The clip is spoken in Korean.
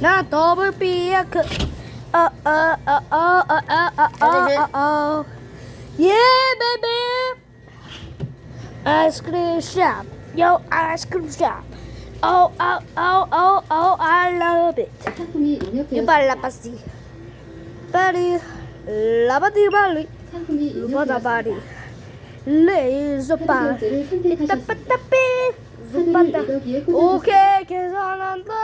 나 더블 삐야크 어어어어어어어어어 예 베이비 아이스크림 샵 요 아이스크림 샵 Oh, oh, oh, oh, oh, I love it. 유발라바시. 바리, 라바디 발리. 유바다바리. 레이소파. 이따빠따삐. 소빠따. 오케이, 계산한다.